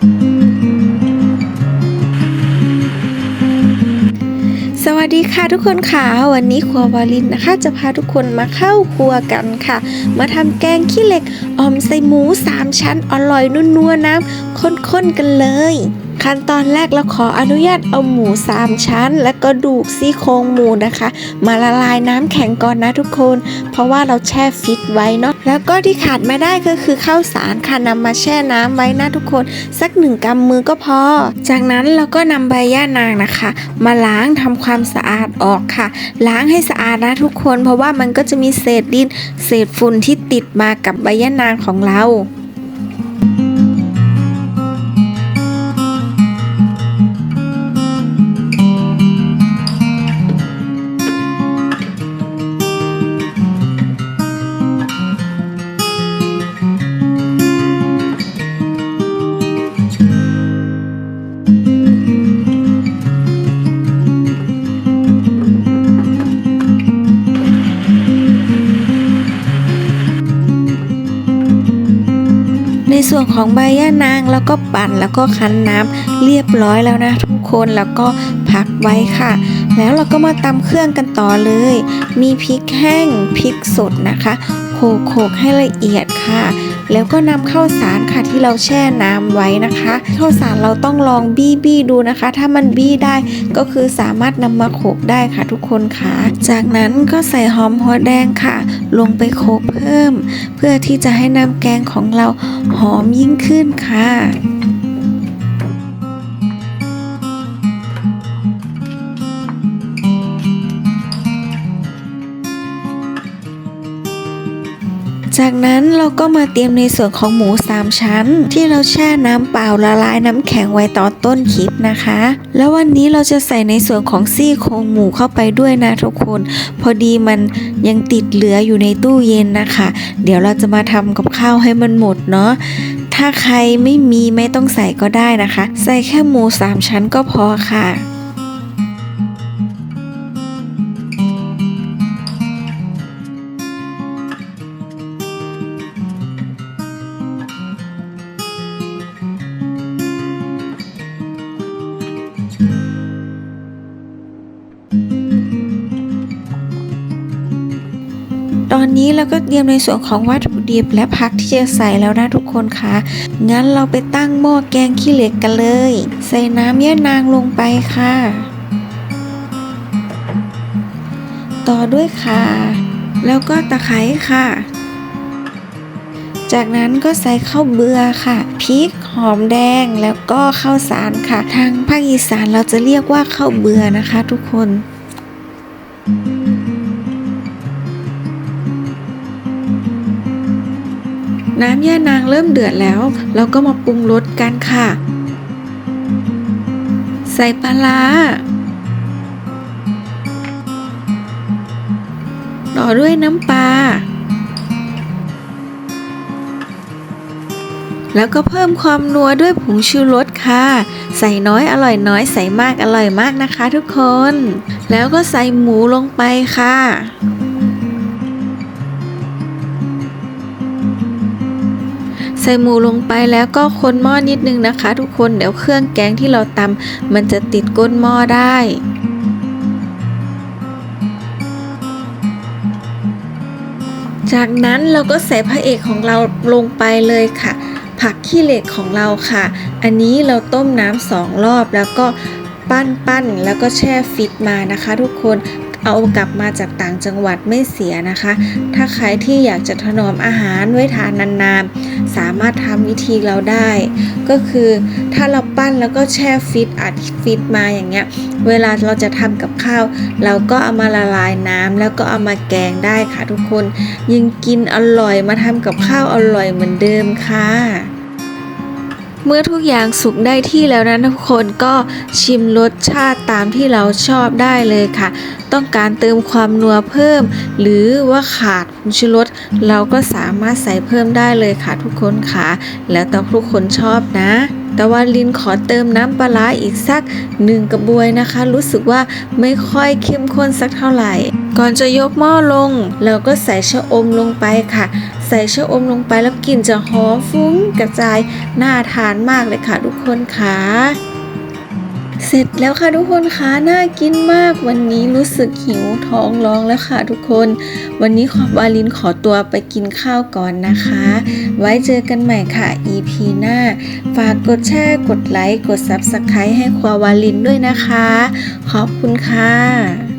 สวัสดีค่ะทุกคนค่ะ วันนี้ครัววาลินนะคะ จะพาทุกคนมาเข้าครัวกันค่ะ มาทำแกงขี้เหล็กออมใส่หมู 3 ชั้นอร่อยนัวๆน้ำข้นๆกันเลย ขั้นตอนแรกเราขออนุญาตเอาหมู 3 ชั้น และก็ดูกซี่โครงหมูนะคะ มาละลายน้ำแข็งก่อนนะทุกคน เพราะว่าเราแช่ฟิตไว้เนาะแล้วก็ที่ขาดไม่ได้ก็คือข้าวสารค่ะนำมาแช่น้ำไว้นะทุกคน สักหนึ่งกำมือก็พอ จากนั้นเราก็นำใบย่านางนะคะ มาล้างทำความสะอาดออกค่ะ ล้างให้สะอาดนะทุกคน เพราะว่ามันก็จะมีเศษดิน เศษฝุ่นที่ติดมากับใบย่านางของเรา วนของใบย่านางแล้วก็ปั่นแล้วก็คั้นน้ำเรียบร้อยแล้วนะทุกคนแล้วก็พักไว้ค่ะ แล้วเราก็มาตำเครื่องกันต่อเลย มีพริกแห้งพริกสดนะคะโขกโขลกให้ละเอียดค่ะ แล้วก็นำข้าวสารค่ะที่เราแช่น้ำไว้นะคะข้าวสารเราต้องลองบี้บี้ดูนะคะ ถ้ามันบี้ได้ก็คือสามารถนำมาโขลกได้ค่ะทุกคนค่ะ จากนั้นก็ใส่หอมหัวแดงค่ะ ลงไปโขลกเพิ่ม เพื่อที่จะให้น้ำแกงของเราหอมยิ่งขึ้นค่ะ จากนั้นเราก็มาเตรียมในส่วนของหมู 3 ชั้น ที่เราแช่น้ำเปล่าละลายน้ำแข็งไว้ตอนต้นคลิปนะคะ แล้ววันนี้เราจะใส่ในส่วนของซี่โครงหมูเข้าไปด้วยนะทุกคน พอดีมันยังติดเหลืออยู่ในตู้เย็นนะคะ เดี๋ยวเราจะมาทำกับข้าวให้มันหมดเนาะถ้าใครไม่มีไม่ต้องใส่ก็ได้นะคะ ใส่แค่หมู 3 ชั้นก็พอค่ะ ตอนนี้เราก็เตรียมในส่วนของวัตถุดิบและผักที่จะใส่แล้วนะทุกคนคะ งั้นเราไปตั้งหม้อแกงขี้เหล็กกันเลย ใส่น้ำเยะนางลงไปค่ะ ต่อด้วยข่าแล้วก็ตะไคร้ค่ะ จากนั้นก็ใส่ข้าวเบือค่ะพริกหอมแดงแล้วก็ข้าวสารค่ะ ทางภาคอีสานเราจะเรียกว่าข้าวเบือนะคะทุกคน น้ำย่านางเริ่มเดือดแล้ว เราก็มาปรุงรสกันค่ะ ใส่ปลาร้าต่อด้วยน้ำปลาแล้วก็เพิ่มความนัวด้วยผงชูรสค่ะ ใส่น้อยอร่อยน้อยใส่มากอร่อยมากนะคะทุกคน แล้วก็ใส่หมูลงไปค่ะ ส่หมูลงไปแล้วก็คนหม้อนิดนึงนะคะ ทุกคนเดี๋ยวเครื่องแกงที่เราตำมันจะติดก้นหม้อได้จากนั้นเราก็ใส่พระเอกของเราลงไปเลยค่ะ ผักขี้เหล็กของเราค่ะ อันนี้เราต้มน้ำสองรอบแล้วก็ปั้นปั้นแล้วก็แช่ฟิตมานะคะ ทุกคน เอากลับมาจากต่างจังหวัดไม่เสียนะคะ ถ้าใครที่อยากจะถนอมอาหารไว้ทานนานๆ สามารถทำวิธีเราได้ ก็คือถ้าเราปั้นแล้วก็แช่ฟิตอัดฟิตมาอย่างเงี้ย เวลาเราจะทำกับข้าว เราก็เอามาละลายน้ำแล้วก็เอามาแกงได้ค่ะทุกคนยังกินอร่อยมาทำกับข้าวอร่อยเหมือนเดิมค่ะ เมื่อทุกอย่างสุกได้ที่แล้วนะทุกคนก็ชิมรสชาติตามที่เราชอบได้เลยค่ะ ต้องการเติมความนัวเพิ่ม หรือว่าขาดผงชูรสเราก็สามารถใส่เพิ่มได้เลยค่ะทุกคนค่ะ แล้วแต่ทุกคนชอบนะ แต่ว่าลินขอเติมน้ำปลาร้าอีกสักหนึ่งกระบวยนะคะ รู้สึกว่าไม่ค่อยเข้มข้นสักเท่าไหร่ ก่อนจะยกหม้อลง เราก็ใส่ชะอมลงไปค่ะ ใส่ชะอมลงไปแล้วกลิ่นจะหอมฟุ้งกระจายน่าทานมากเลยค่ะทุกคนค่ะ เสร็จแล้วค่ะทุกคนคะน่ากินมากวันนี้รู้สึกหิวท้องร้องแล้วค่ะทุกคน วันนี้ขอวาลินขอตัวไปกินข้าวก่อนนะคะ ไว้เจอกันใหม่ค่ะ EP หน้า ฝากกดแชร์กดไลค์กด Subscribe ให้ควาวาลินด้วยนะคะ ขอบคุณค่ะ